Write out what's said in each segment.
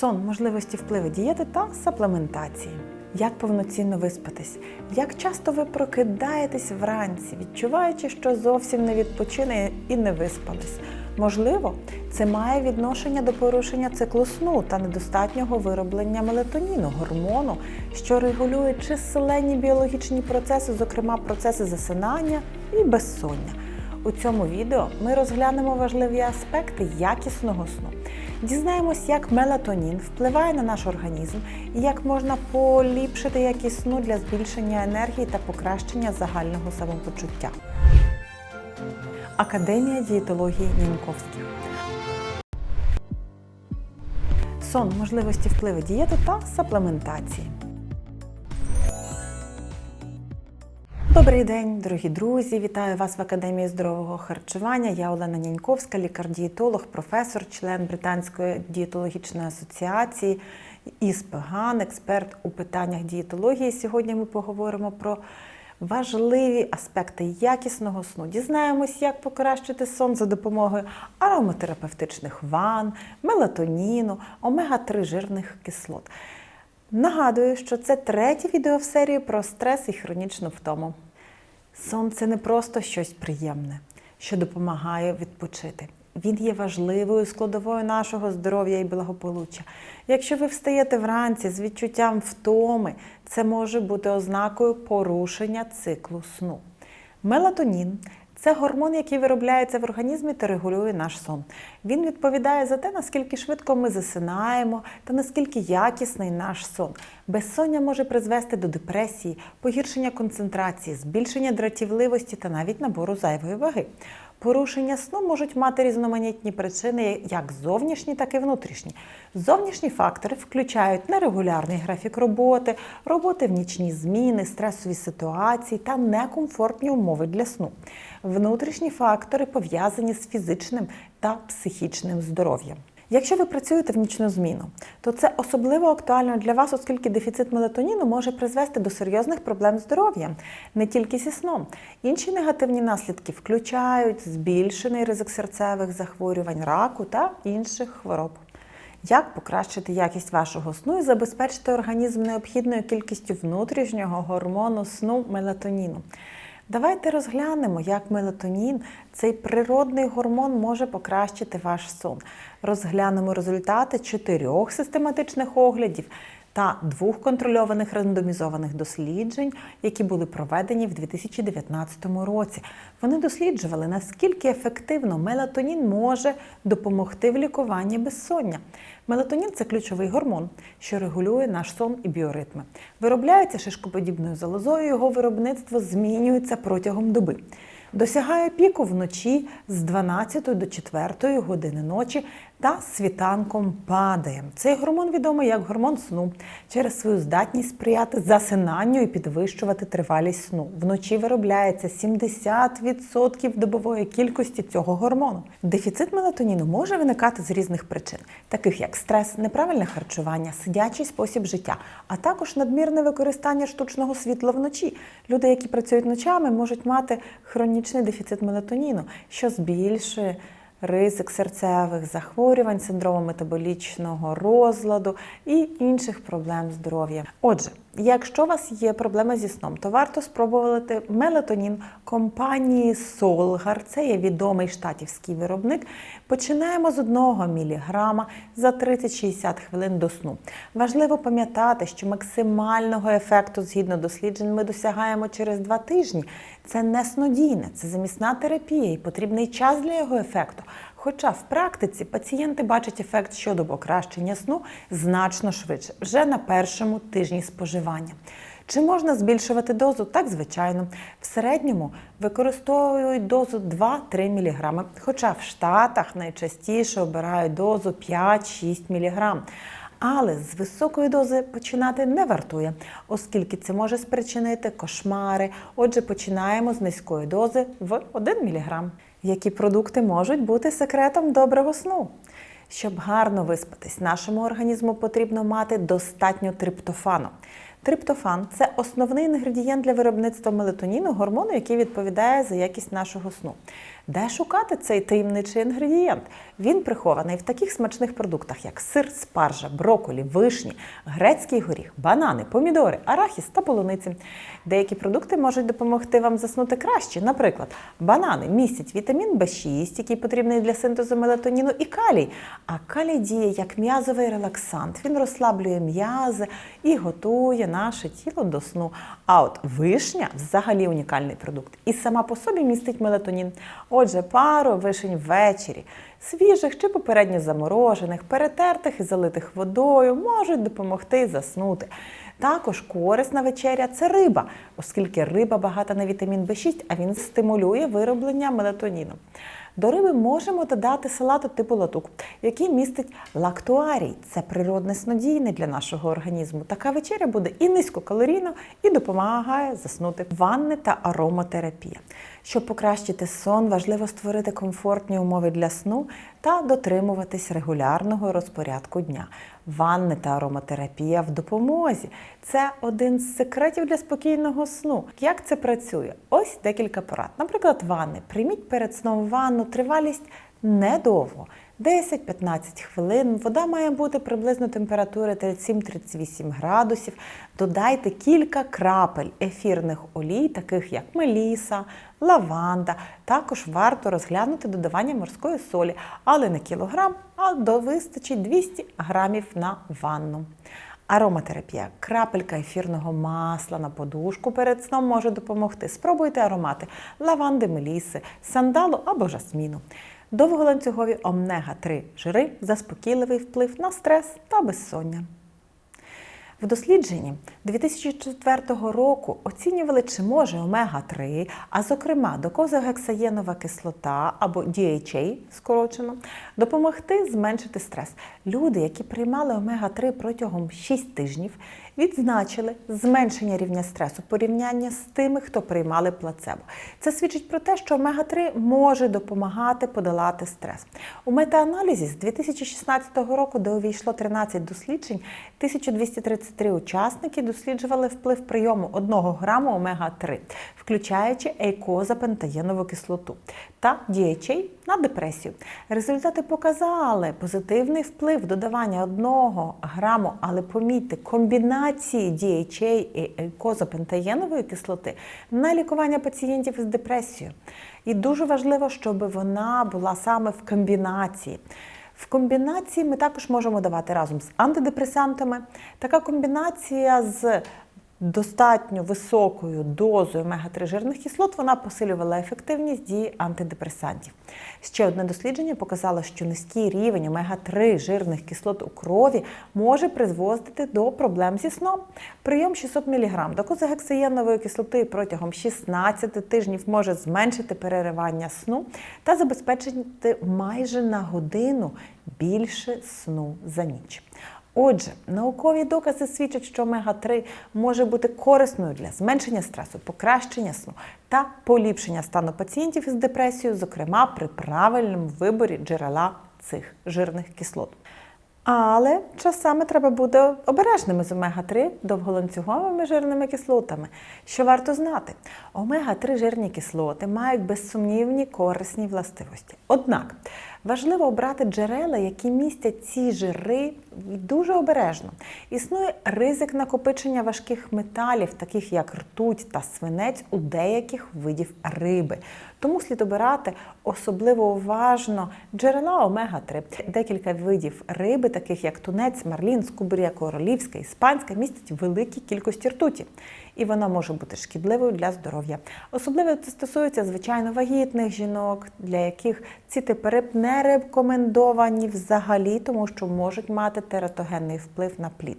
сон, можливості впливу дієти та саплементації. Як повноцінно виспатись? Як часто ви прокидаєтесь вранці, відчуваючи, що зовсім не відпочине і не виспались? Можливо, це має відношення до порушення циклу сну та недостатнього вироблення мелатоніну, гормону, що регулює численні біологічні процеси, зокрема процеси засинання і безсоння. У цьому відео ми розглянемо важливі аспекти якісного сну. Дізнаємось, як мелатонін впливає на наш організм і як можна поліпшити якість сну для збільшення енергії та покращення загального самопочуття. Академія дієтології Німковських. Сон, можливості впливу дієти та саплементації. Добрий день, дорогі друзі! Вітаю вас в Академії здорового харчування. Я Олена Няньковська, лікар-дієтолог, професор, член Британської дієтологічної асоціації ІСПГАН, експерт у питаннях дієтології. Сьогодні ми поговоримо про важливі аспекти якісного сну. Дізнаємось, як покращити сон за допомогою ароматерапевтичних ванн, мелатоніну, омега-3 жирних кислот. Нагадую, що це третє відео в серії про стрес і хронічну втому. Сон це не просто щось приємне, що допомагає відпочити. Він є важливою складовою нашого здоров'я і благополуччя. Якщо ви встаєте вранці з відчуттям втоми, це може бути ознакою порушення циклу сну. Мелатонін це гормон, який виробляється в організмі та регулює наш сон. Він відповідає за те, наскільки швидко ми засинаємо та наскільки якісний наш сон. Безсоння може призвести до депресії, погіршення концентрації, збільшення дратівливості та навіть набору зайвої ваги. Порушення сну можуть мати різноманітні причини, як зовнішні, так і внутрішні. Зовнішні фактори включають нерегулярний графік роботи, роботи в нічні зміни, стресові ситуації та некомфортні умови для сну. Внутрішні фактори пов'язані з фізичним та психічним здоров'ям. Якщо ви працюєте в нічну зміну, то це особливо актуально для вас, оскільки дефіцит мелатоніну може призвести до серйозних проблем здоров'я, не тільки зі сном. Інші негативні наслідки включають збільшений ризик серцевих захворювань, раку та інших хвороб. Як покращити якість вашого сну і забезпечити організм необхідною кількістю внутрішнього гормону сну мелатоніну? Давайте розглянемо, як мелатонін, цей природний гормон, може покращити ваш сон. Розглянемо результати чотирьох систематичних оглядів та двох контрольованих рандомізованих досліджень, які були проведені в 2019 році. Вони досліджували, наскільки ефективно мелатонін може допомогти в лікуванні безсоння. Мелатонін це ключовий гормон, що регулює наш сон і біоритми. Виробляється шишкоподібною залозою, його виробництво змінюється протягом доби. Досягає піку вночі з 12 до 4 години ночі та світанком падає. Цей гормон відомий як гормон сну через свою здатність сприяти засинанню і підвищувати тривалість сну. Вночі виробляється 70% добової кількості цього гормону. Дефіцит мелатоніну може виникати з різних причин, таких як стрес, неправильне харчування, сидячий спосіб життя, а також надмірне використання штучного світла вночі. Люди, які працюють ночами, можуть мати хронічний дефіцит мелатоніну, що збільшує ризик серцевих захворювань, синдрому метаболічного розладу і інших проблем здоров'я. Отже, якщо у вас є проблеми зі сном, то варто спробувати мелатонін компанії Solgar. Це є відомий штатівський виробник. Починаємо з 1 мг за 30-60 хвилин до сну. Важливо пам'ятати, що максимального ефекту згідно досліджень ми досягаємо через 2 тижні. Це не снодійне, це замісна терапія і потрібний час для його ефекту. Хоча в практиці пацієнти бачать ефект щодо покращення сну значно швидше, вже на першому тижні споживання. Чи можна збільшувати дозу? Так, звичайно. В середньому використовують дозу 2-3 мг, хоча в Штатах найчастіше обирають дозу 5-6 мг. Але з високої дози починати не вартує, оскільки це може спричинити кошмари. Отже, починаємо з низької дози в 1 мг. Які продукти можуть бути секретом доброго сну? Щоб гарно виспатись, нашому організму потрібно мати достатньо триптофану. Триптофан це основний інгредієнт для виробництва мелатоніну, гормону, який відповідає за якість нашого сну. Де шукати цей таємничий інгредієнт? Він прихований в таких смачних продуктах, як сир, спаржа, броколі, вишні, грецький горіх, банани, помідори, арахіс та полуниці. Деякі продукти можуть допомогти вам заснути краще. Наприклад, банани містять вітамін В6, який потрібний для синтезу мелатоніну, і калій. А калій діє як м'язовий релаксант. Він розслаблює м'язи і готує наше тіло до сну. А от вишня взагалі унікальний продукт і сама по собі містить мелатонін. Отже, пару вишень ввечері, свіжих чи попередньо заморожених, перетертих і залитих водою можуть допомогти заснути. Також корисна вечеря це риба, оскільки риба багата на вітамін В6, а він стимулює вироблення мелатоніну. До риби можемо додати салату типу латук, який містить лактуарій. Це природне снодійне для нашого організму. Така вечеря буде і низькокалорійна, і допомагає заснути. Ванни та ароматерапія. Щоб покращити сон, важливо створити комфортні умови для сну та дотримуватись регулярного розпорядку дня. Ванни та ароматерапія в допомозі. Це один з секретів для спокійного сну. Як це працює? Ось декілька порад. Наприклад, ванни. Прийміть перед сном ванну, тривалість недовго. 10-15 хвилин. Вода має бути приблизно температури 37-38 градусів. Додайте кілька крапель ефірних олій, таких як меліса, лаванда. Також варто розглянути додавання морської солі, але не кілограм, а до вистачить 200 грамів на ванну. Ароматерапія. Крапелька ефірного масла на подушку перед сном може допомогти. Спробуйте аромати лаванди, меліси, сандалу або жасміну. Довголанцюгові омега-3 жири заспокійливий вплив на стрес та безсоння. В дослідженні 2004 року оцінювали, чи може омега-3, а зокрема докозагексаєнова кислота або DHA, скорочено, допомогти зменшити стрес. Люди, які приймали омега-3 протягом 6 тижнів, відзначили зменшення рівня стресу порівняння з тими, хто приймали плацебо. Це свідчить про те, що омега-3 може допомагати подолати стрес. У метааналізі з 2016 року, де увійшло 13 досліджень, 1233 учасники досліджували вплив прийому 1 граму омега-3, включаючи ейкозапентаєнову кислоту та DHA на депресію. Результати показали позитивний вплив додавання 1 граму, але помітьте, комбінації DHA і ейкозапентаєнової кислоти на лікування пацієнтів із депресією. І дуже важливо, щоб вона була саме в комбінації. В комбінації ми також можемо давати разом з антидепресантами. Така комбінація з достатньо високою дозою омега-3 жирних кислот вона посилювала ефективність дії антидепресантів. Ще одне дослідження показало, що низький рівень омега-3 жирних кислот у крові може призводити до проблем зі сном. Прийом 600 мг докозагексаєнової кислоти протягом 16 тижнів може зменшити переривання сну та забезпечити майже на годину більше сну за ніч. Отже, наукові докази свідчать, що омега-3 може бути корисною для зменшення стресу, покращення сну та поліпшення стану пацієнтів із депресією, зокрема при правильному виборі джерела цих жирних кислот. Але часами треба бути обережними з омега-3 довголанцюговими жирними кислотами. Що варто знати? Омега-3 жирні кислоти мають безсумнівні корисні властивості. Однак важливо обрати джерела, які містять ці жири дуже обережно. Існує ризик накопичення важких металів, таких як ртуть та свинець, у деяких видів риби. Тому слід обирати особливо уважно джерела омега-3. Декілька видів риби, таких як тунець, марлін, скубрія королівська, іспанська, містять великі кількості ртуті. І вона може бути шкідливою для здоров'я. Особливо це стосується, звичайно, вагітних жінок, для яких ці типи риб не рекомендовані взагалі, тому що можуть мати тератогенний вплив на плід.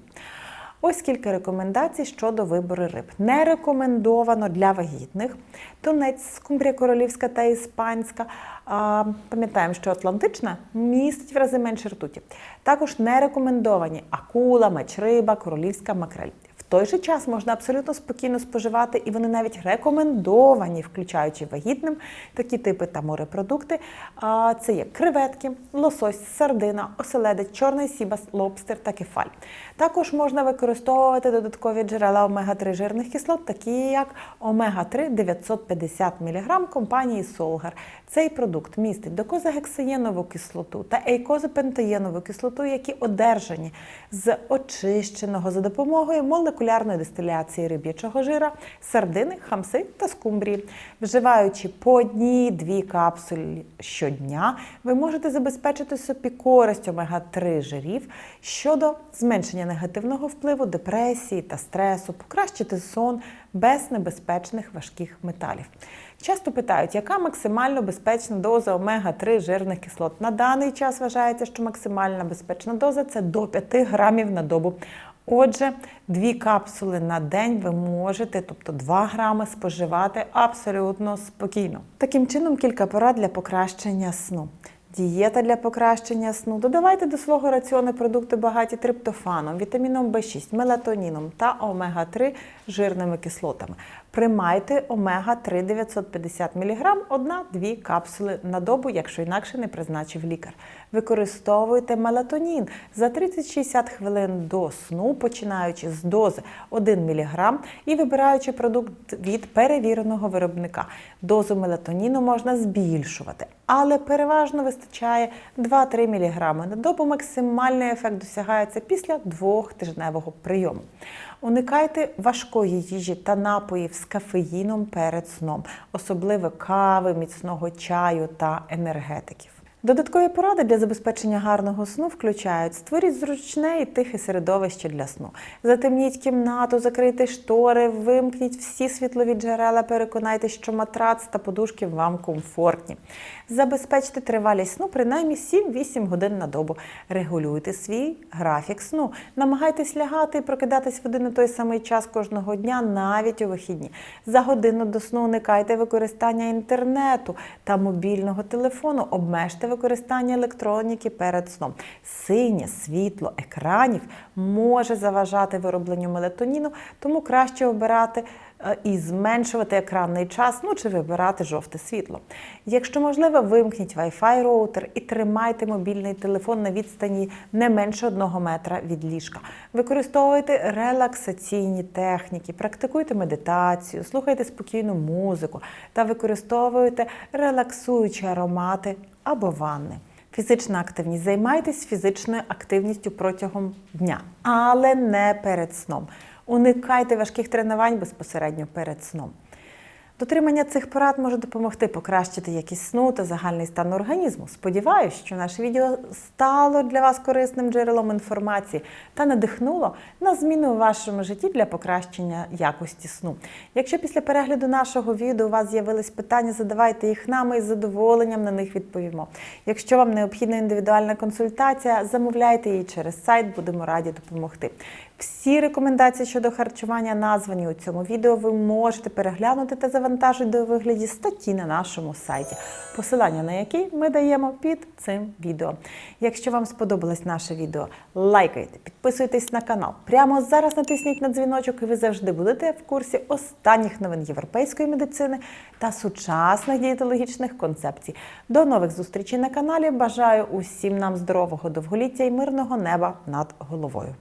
Ось кілька рекомендацій щодо вибору риб. Не рекомендовано для вагітних. Тунець, скумбрія королівська та іспанська. А, Пам'ятаємо, що Атлантична містить в рази менше ртуті. Також не рекомендовані акула, меч риба, королівська макрель. Той же час можна абсолютно спокійно споживати, і вони навіть рекомендовані, включаючи вагітним такі типи та морепродукти. А це є креветки, лосось, сардина, оселедець, чорний сібас, лобстер та кефаль. Також можна використовувати додаткові джерела омега-3 жирних кислот, такі як омега-3 950 мг компанії Solgar. Цей продукт містить докозагексаєнову кислоту та ейкозапентаєнову кислоту, які одержані з очищеного за допомогою молекулярної дистиляції риб'ячого жира, сардини, хамси та скумбрії. Вживаючи по одній-дві капсулі щодня, ви можете забезпечити собі користь омега-3 жирів щодо зменшення негативного впливу депресії та стресу, покращити сон без небезпечних важких металів. Часто питають, яка максимально безпечна доза омега-3 жирних кислот. На даний час вважається, що максимальна безпечна доза це до 5 грамів на добу. Отже, дві капсули на день ви можете, тобто 2 грами, споживати абсолютно спокійно. Таким чином, кілька порад для покращення сну. Дієта для покращення сну. Додавайте до свого раціону продукти багаті триптофаном, вітаміном В6, мелатоніном та омега-3 жирними кислотами. Приймайте омега-3 950 мг, одна-дві капсули на добу, якщо інакше не призначив лікар. Використовуйте мелатонін за 30-60 хвилин до сну, починаючи з дози 1 мг і вибираючи продукт від перевіреного виробника. Дозу мелатоніну можна збільшувати, але переважно вистачає 2-3 мг на добу. Максимальний ефект досягається після двохтижневого прийому. Уникайте важкої їжі та напоїв з кафеїном перед сном, особливо кави, міцного чаю та енергетиків. Додаткові поради для забезпечення гарного сну включають створіть зручне і тихе середовище для сну. Затемніть кімнату, закрийте штори, вимкніть всі світлові джерела, переконайтеся, що матрац та подушки вам комфортні. Забезпечте тривалість сну принаймні 7-8 годин на добу. Регулюйте свій графік сну. Намагайтесь лягати і прокидатись в один і той самий час кожного дня, навіть у вихідні. За годину до сну уникайте використання інтернету та мобільного телефону. Обмежте використання електроніки перед сном. Синє світло екранів може заважати виробленню мелатоніну, тому краще обирати е, і зменшувати екранний час, ну чи вибирати жовте світло. Якщо можливо, вимкніть Wi-Fi роутер і тримайте мобільний телефон на відстані не менше одного метра від ліжка. Використовуйте релаксаційні техніки, практикуйте медитацію, слухайте спокійну музику та використовуйте релаксуючі аромати або ванни. Фізична активність. Займайтесь фізичною активністю протягом дня, але не перед сном. Уникайте важких тренувань безпосередньо перед сном. Дотримання цих порад може допомогти покращити якість сну та загальний стан організму. Сподіваюсь, що наше відео стало для вас корисним джерелом інформації та надихнуло на зміни у вашому житті для покращення якості сну. Якщо після перегляду нашого відео у вас з'явились питання, задавайте їх нам і з задоволенням на них відповімо. Якщо вам необхідна індивідуальна консультація, замовляйте її через сайт, будемо раді допомогти. Всі рекомендації щодо харчування названі у цьому відео. Ви можете переглянути та завантажити до вигляді статті на нашому сайті, посилання на який ми даємо під цим відео. Якщо вам сподобалось наше відео, лайкайте, підписуйтесь на канал. Прямо зараз натисніть на дзвіночок, і ви завжди будете в курсі останніх новин європейської медицини та сучасних дієтологічних концепцій. До нових зустрічей на каналі. Бажаю усім нам здорового довголіття і мирного неба над головою.